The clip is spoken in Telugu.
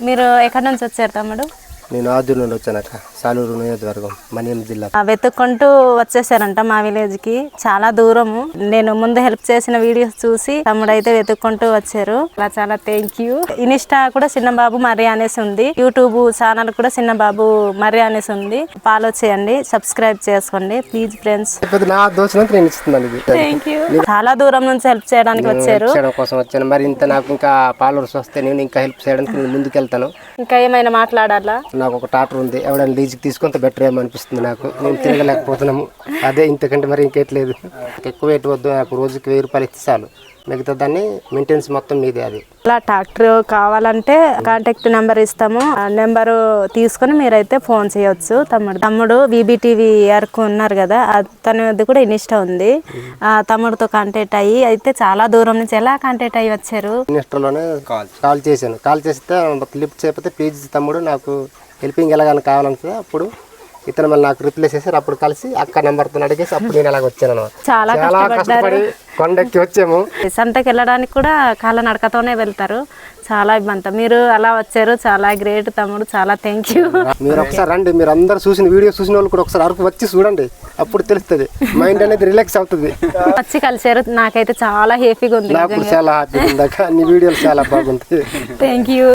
మీరు ఎక్కడి నుంచి వచ్చారు తమ్ముడు? నేను ఆదూరు నుండి వచ్చానక్క. సాలూరు నియోజకవర్గం మన్యం జిల్లా. వెతుక్కుంటూ వచ్చేసారంట మా విలేజ్కి చాలా దూరము. నేను ముందు హెల్ప్ చేసిన వీడియోస్ చూసి తమ్ముడు అయితే వెతుక్కుంటూ వచ్చారు. చాలా చాలా థ్యాంక్ యూ ఇన్స్టా కూడా చిన్నబాబు మర్రి అనేసి ఉంది. యూట్యూబ్ ఛానల్ కూడా చిన్నబాబు మర్రి అనేసి ఉంది. ఫాలో చేయండి సబ్స్క్రైబ్ చేసుకోండి. Please friends. పెద్ద నా దోచినంత నేను ఇస్తున్నాను ఇది. థ్యాంక్ యూ చాలా దూరం నుంచి హెల్ప్ చేయడానికి వచ్చారు. చేయడం కోసం వచ్చాను. మరి ఇంత నాకు ఇంకా ఫాలోవర్స్ వస్తే నేను ఇంకా హెల్ప్ చేయడానికి ముందుకు వెళ్తాను ఇంకా ఏమైనా మాట్లాడాలా? నాకు ఒక టాటర్ ఉంది. ఎవడైనా లీజుకి తీసుకుంటే బెటర్ ఏమో అనిపిస్తుంది నాకు. నేను తిరగలేకపోతున్నాము. అదే ఇంతకంటే మరి ఇంకెట్లేదు ఎక్కువ ఎటు వద్దు నాకు రోజుకి వెయ్యి రూపాయలు ఇస్తే చాలు. మిగతా దాన్ని మెయింటెనెన్స్ మొత్తం మీదే అది. ఇలా ట్రాక్టర్ కావాలంటే కాంటాక్ట్ నెంబర్ ఇస్తాము. ఆ నెంబర్ తీసుకొని మీరైతే ఫోన్ చేయొచ్చు. తమ్ముడు తమ్ముడు బీబీటీవీ అరకు ఉన్నారు కదా అతని వద్ద కూడా ఇన్స్టా ఉంది. ఆ తమ్ముడితో కాంటాక్ట్ అయ్యి అయితే చాలా దూరం నుంచి ఎలా కాంటాక్ట్ అయ్యి వచ్చారు? మినిస్టర్లోనే కాల్ చేశాను. కాల్ చేస్తే లిఫ్ట్ చేయకపోతే ప్లీజ్ తమ్ముడు నాకు హెల్పింగ్ ఎలాగైనా కావాలంటే అప్పుడు ఇతను మళ్ళీ నాకు రిప్లేస్ చేశారు. అప్పుడు కలిసి అక్క నెంబర్తో అడిగేసి అప్పుడు నేను అలాగ వచ్చాను చాలా కష్టపడి కొండెక్కి వచ్చాము. సంతకి వెళ్ళడానికి కూడా కాళ్ళ నడకతోనే వెళ్తారు. చాలా ఇబ్బంది మీరు అలా వచ్చారు. చాలా గ్రేట్ తమ్ముడు. చాలా థ్యాంక్ యూ మీరు ఒకసారి రండి. మీరు అందరు చూసిన వీడియో చూసిన వాళ్ళు కూడా ఒకసారి అరకు వచ్చి చూడండి. అప్పుడు తెలుస్తుంది. మైండ్ అనేది రిలాక్స్ అవుతుంది. వచ్చి కలిసారు నాకైతే చాలా హ్యాపీగా ఉంది నాకు చాలా హ్యాపీగా ఉంది వీడియోలు చాలా బాగుంది థ్యాంక్ యూ